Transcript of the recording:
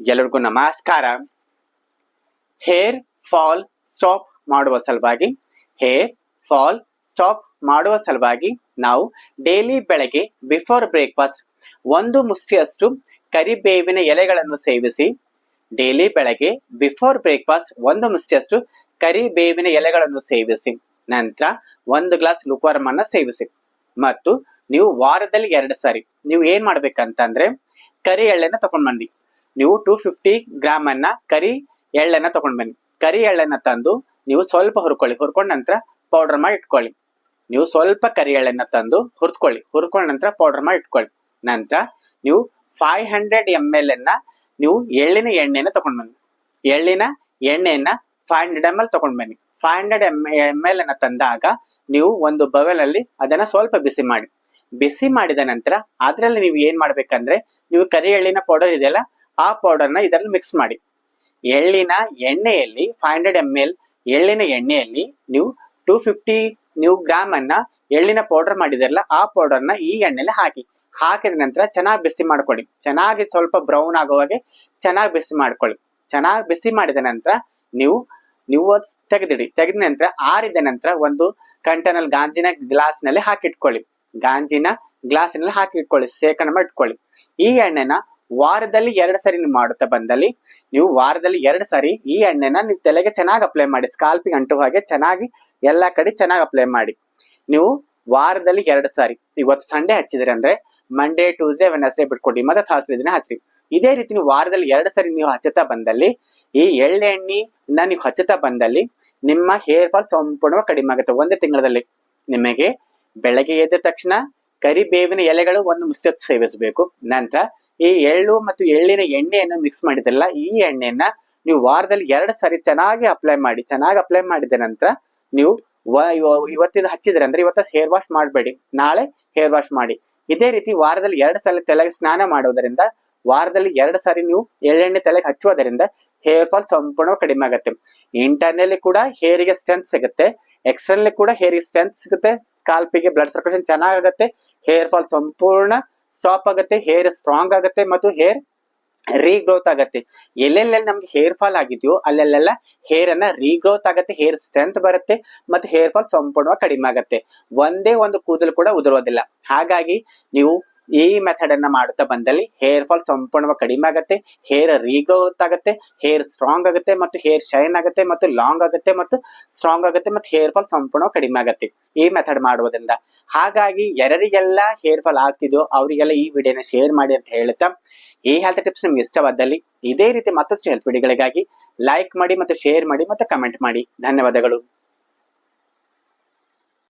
ಎಲ್ಲರಿಗೂ ನಮಸ್ಕಾರ. Hair fall stop ಮಾಡುವ ಸಲುವಾಗಿ, ಹೇರ್ ಫಾಲ್ ಸ್ಟಾಪ್ ಮಾಡುವ ಸಲುವಾಗಿ ನಾವು ಡೈಲಿ ಬೆಳಗ್ಗೆ ಬಿಫೋರ್ ಬ್ರೇಕ್ಫಾಸ್ಟ್ ಒಂದು ಮುಷ್ಟಿಯಷ್ಟು ಕರಿಬೇವಿನ ಎಲೆಗಳನ್ನು ಸೇವಿಸಿ, ಡೈಲಿ ಬೆಳಗ್ಗೆ ಬಿಫೋರ್ ಬ್ರೇಕ್ಫಾಸ್ಟ್ ಒಂದು ಮುಷ್ಟಿಯಷ್ಟು ಕರಿಬೇವಿನ ಎಲೆಗಳನ್ನು ಸೇವಿಸಿ, ನಂತರ ಒಂದು ಗ್ಲಾಸ್ ಲುಕ್ವಾರಮ್ ಅನ್ನ ಸೇವಿಸಿ. ಮತ್ತು ನೀವು ವಾರದಲ್ಲಿ ಎರಡು ಸಾರಿ, ನೀವು ಏನ್ ಮಾಡ್ಬೇಕಂತಂದ್ರೆ ಕರಿ ಎಳ್ಳೆನ ತಗೊಂಡ್ ನೀವು ಟೂ ಫಿಫ್ಟಿ ಗ್ರಾಮ್ ಅನ್ನ ಕರಿ ಎಳ್ಳನ್ನ ತಗೊಂಡ್ ಬನ್ನಿ. ಕರಿ ಎಳ್ಳನ್ನ ತಂದು ನೀವು ಸ್ವಲ್ಪ ಹುರ್ಕೊಳ್ಳಿ. ಹುರ್ಕೊಂಡ ನಂತರ ಪೌಡರ್ ಮಾಡಿ ಇಟ್ಕೊಳ್ಳಿ. ನೀವು ಸ್ವಲ್ಪ ಕರಿ ಎಳ್ಳನ್ನ ತಂದು ಹುರ್ಕೊಳ್ಳಿ. ಹುರ್ಕೊಂಡ ನಂತರ ಪೌಡರ್ ಮಾಡಿ ಇಟ್ಕೊಳ್ಳಿ. ನಂತರ ನೀವು ಫೈವ್ ಹಂಡ್ರೆಡ್ ಎಂ ಎಲ್ ಅನ್ನ ನೀವು ಎಳ್ಳಿನ ಎಣ್ಣೆನ ತಗೊಂಡ್ ಬನ್ನಿ. ಎಳ್ಳಿನ ಎಣ್ಣೆಯನ್ನ ಫೈವ್ ಹಂಡ್ರೆಡ್ ಎಂ ಎಲ್ ತಗೊಂಡ್ ಬನ್ನಿ. Five hundred M M L ಅನ್ನ ತಂದಾಗ ನೀವು ಒಂದು ಬವೆಲ್ ಅಲ್ಲಿ ಅದನ್ನ ಸ್ವಲ್ಪ ಬಿಸಿ ಮಾಡಿ. ಬಿಸಿ ಮಾಡಿದ ನಂತರ ಅದರಲ್ಲಿ ನೀವು ಏನ್ ಮಾಡ್ಬೇಕಂದ್ರೆ, ನೀವು ಕರಿ ಎಳ್ಳಿನ ಪೌಡರ್ ಇದೆಯಲ್ಲ ಆ ಪೌಡರ್ನ ಇದರಲ್ಲಿ ಮಿಕ್ಸ್ ಮಾಡಿ. ಎಳ್ಳಿನ ಎಣ್ಣೆಯಲ್ಲಿ ಫೈವ್ ಹಂಡ್ರೆಡ್ ಎಂ ಎಲ್ ಎಳ್ಳಿನ ಎಣ್ಣೆಯಲ್ಲಿ ನೀವು ಟೂ ಫಿಫ್ಟಿ ನೀವು ಗ್ರಾಮ್ ಅನ್ನ ಎಳ್ಳಿನ ಪೌಡರ್ ಮಾಡಿದಿರಲ್ಲ, ಆ ಪೌಡರ್ನ ಈ ಎಣ್ಣೆಲಿ ಹಾಕಿ. ಹಾಕಿದ ನಂತರ ಚೆನ್ನಾಗಿ ಬಿಸಿ ಮಾಡ್ಕೊಳ್ಳಿ. ಚೆನ್ನಾಗಿ ಸ್ವಲ್ಪ ಬ್ರೌನ್ ಆಗುವಾಗೆ ಚೆನ್ನಾಗಿ ಬಿಸಿ ಮಾಡ್ಕೊಳ್ಳಿ. ಚೆನ್ನಾಗಿ ಬಿಸಿ ಮಾಡಿದ ನಂತರ ನೀವು ನೀವು ಅದು ತೆಗೆದಿಡಿ. ತೆಗೆದ ನಂತರ ಆರಿದ ನಂತರ ಒಂದು ಕಂಟನಲ್ ಗಾಂಜಿನ ಗ್ಲಾಸ್ನಲ್ಲಿ ಹಾಕಿಟ್ಕೊಳ್ಳಿ. ಗಾಂಜಿನ ಗ್ಲಾಸ್ನಲ್ಲಿ ಹಾಕಿಟ್ಕೊಳ್ಳಿ. ಶೇಖರಣೆ ಮಾಡಿ ಇಟ್ಕೊಳ್ಳಿ ಈ ಎಣ್ಣೆನ ವಾರದಲ್ಲಿ ಎರಡು ಸರಿ ನೀವು ಮಾಡುತ್ತಾ ಬಂದಲ್ಲಿ, ನೀವು ವಾರದಲ್ಲಿ ಎರಡು ಸಾರಿ ಈ ಎಣ್ಣೆನ ನೀವು ತಲೆಗೆ ಚೆನ್ನಾಗಿ ಅಪ್ಲೈ ಮಾಡಿ ಸ್ಕಾಲ್ಪಿಗೆ ಅಂಟುವ ಹಾಗೆ ಚೆನ್ನಾಗಿ ಎಲ್ಲಾ ಕಡೆ ಚೆನ್ನಾಗಿ ಅಪ್ಲೈ ಮಾಡಿ. ನೀವು ವಾರದಲ್ಲಿ ಎರಡು ಸಾರಿ, ಇವತ್ತು ಸಂಡೇ ಹಚ್ಚಿದ್ರಿ ಅಂದ್ರೆ ಮಂಡೇ ಟ್ಯೂಸ್ಡೇ ವೆನಸ್ಡೇ ಬಿಟ್ಕೊಡಿ ಮತ್ತೆ ಥರ್ಸ್ಡೇ ದಿನ ಹಚ್ಚಿರಿ. ಇದೇ ರೀತಿ ನೀವು ವಾರದಲ್ಲಿ ಎರಡು ಸರಿ ನೀವು ಹಚ್ಚುತ್ತಾ ಬಂದಲ್ಲಿ, ಈ ಎಳ್ಳೆಣ್ಣೆನ ನೀವು ಹಚ್ಚುತ್ತಾ ಬಂದಲ್ಲಿ ನಿಮ್ಮ ಹೇರ್ ಫಾಲ್ ಸಂಪೂರ್ಣವಾಗಿ ಕಡಿಮೆ ಆಗುತ್ತೆ. ಒಂದೇ ತಿಂಗಳಲ್ಲಿ ನಿಮಗೆ ಬೆಳಗ್ಗೆ ಎದ್ದ ತಕ್ಷಣ ಕರಿಬೇವಿನ ಎಲೆಗಳು ಒಂದು ಮುಷ್ಟತ್ ಸೇವಿಸಬೇಕು. ನಂತರ ಈ ಎಳ್ಳು ಮತ್ತು ಎಳ್ಳಿನ ಎಣ್ಣೆಯನ್ನು ಮಿಕ್ಸ್ ಮಾಡಿದ್ರಲ್ಲ, ಈ ಎಣ್ಣೆಯನ್ನ ನೀವು ವಾರದಲ್ಲಿ ಎರಡು ಸಾರಿ ಚೆನ್ನಾಗಿ ಅಪ್ಲೈ ಮಾಡಿ, ಚೆನ್ನಾಗಿ ಅಪ್ಲೈ ಮಾಡಿದ ನಂತರ ನೀವು ಇವತ್ತಿನ ಹಚ್ಚಿದ್ರೆ ಅಂದ್ರೆ ಇವತ್ತ ಹೇರ್ ವಾಶ್ ಮಾಡಬೇಡಿ, ನಾಳೆ ಹೇರ್ ವಾಶ್ ಮಾಡಿ. ಇದೇ ರೀತಿ ವಾರದಲ್ಲಿ ಎರಡು ಸಲ ತಲೆಗೆ ಸ್ನಾನ ಮಾಡೋದರಿಂದ ವಾರದಲ್ಲಿ ಎರಡು ಸಾರಿ ನೀವು ಎಳ್ಳೆಣ್ಣೆ ತಲೆಗೆ ಹಚ್ಚುವುದರಿಂದ ಹೇರ್ ಫಾಲ್ ಸಂಪೂರ್ಣ ಕಡಿಮೆ ಆಗುತ್ತೆ. ಇಂಟರ್ನಲ್ಲಿ ಕೂಡ ಹೇರಿಗೆ ಸ್ಟ್ರೆಂತ್ ಸಿಗುತ್ತೆ ಎಕ್ಸ್ಟರ್ನಲ್ಲಿ ಕೂಡ ಹೇರಿಗೆ ಸ್ಟ್ರೆಂತ್ ಸಿಗುತ್ತೆ ಸ್ಕಾಲ್ಪಿಗೆ ಬ್ಲಡ್ ಸರ್ಕ್ಯುಲೇಷನ್ ಚೆನ್ನಾಗುತ್ತೆ ಹೇರ್ ಫಾಲ್ ಸಂಪೂರ್ಣ ಸ್ಟಾಪ್ ಆಗುತ್ತೆ ಹೇರ್ ಸ್ಟ್ರಾಂಗ್ ಆಗುತ್ತೆ ಮತ್ತು ಹೇರ್ ರೀಗ್ರೋತ್ ಆಗುತ್ತೆ. ಎಲ್ಲೆಲ್ಲೆಲ್ಲಿ ನಮ್ಗೆ ಹೇರ್ ಫಾಲ್ ಆಗಿದೆಯೋ, ಅಲ್ಲೆಲ್ಲೆಲ್ಲ ಹೇರ್ ಅನ್ನ ರೀಗ್ರೋತ್ ಆಗುತ್ತೆ ಹೇರ್ ಸ್ಟ್ರೆಂತ್ ಬರುತ್ತೆ ಮತ್ತು ಹೇರ್ ಫಾಲ್ ಸಂಪೂರ್ಣವಾಗಿ ಕಡಿಮೆ ಆಗುತ್ತೆ. ಒಂದೇ ಒಂದು ಕೂದಲು ಕೂಡ ಉದುರೋದಿಲ್ಲ. ಹಾಗಾಗಿ ನೀವು ಈ ಮೆಥಡ್ ಅನ್ನ ಮಾಡುತ್ತಾ ಬಂದಲ್ಲಿ ಹೇರ್ ಫಾಲ್ ಸಂಪೂರ್ಣವಾಗಿ ಕಡಿಮೆ ಆಗುತ್ತೆ ಹೇರ್ ರೀಗ್ರೋತ್ ಆಗುತ್ತೆ ಹೇರ್ ಸ್ಟ್ರಾಂಗ್ ಆಗುತ್ತೆ ಮತ್ತು ಹೇರ್ ಶೈನ್ ಆಗುತ್ತೆ ಮತ್ತು ಲಾಂಗ್ ಆಗುತ್ತೆ ಮತ್ತು ಸ್ಟ್ರಾಂಗ್ ಆಗುತ್ತೆ ಮತ್ತು ಹೇರ್ ಫಾಲ್ ಸಂಪೂರ್ಣವಾಗಿ ಕಡಿಮೆ ಆಗುತ್ತೆ ಈ ಮೆಥಡ್ ಮಾಡುವುದರಿಂದ. ಹಾಗಾಗಿ ಯಾರಿಗೆಲ್ಲ ಹೇರ್ ಫಾಲ್ ಆಗ್ತಿದೋ ಅವರಿಗೆಲ್ಲ ಈ ವಿಡಿಯೋನ ಶೇರ್ ಮಾಡಿ ಅಂತ ಹೇಳುತ್ತಾ, ಈ ಹೆಲ್ತ್ ಟಿಪ್ಸ್ ನಿಮ್ಗೆ ಇಷ್ಟವಾದಲ್ಲಿ ಇದೇ ರೀತಿ ಮತ್ತಷ್ಟು ಹೆಲ್ತ್ ವಿಡಿಯೋಗಳಿಗಾಗಿ ಲೈಕ್ ಮಾಡಿ ಮತ್ತು ಶೇರ್ ಮಾಡಿ ಮತ್ತು ಕಮೆಂಟ್ ಮಾಡಿ. ಧನ್ಯವಾದಗಳು.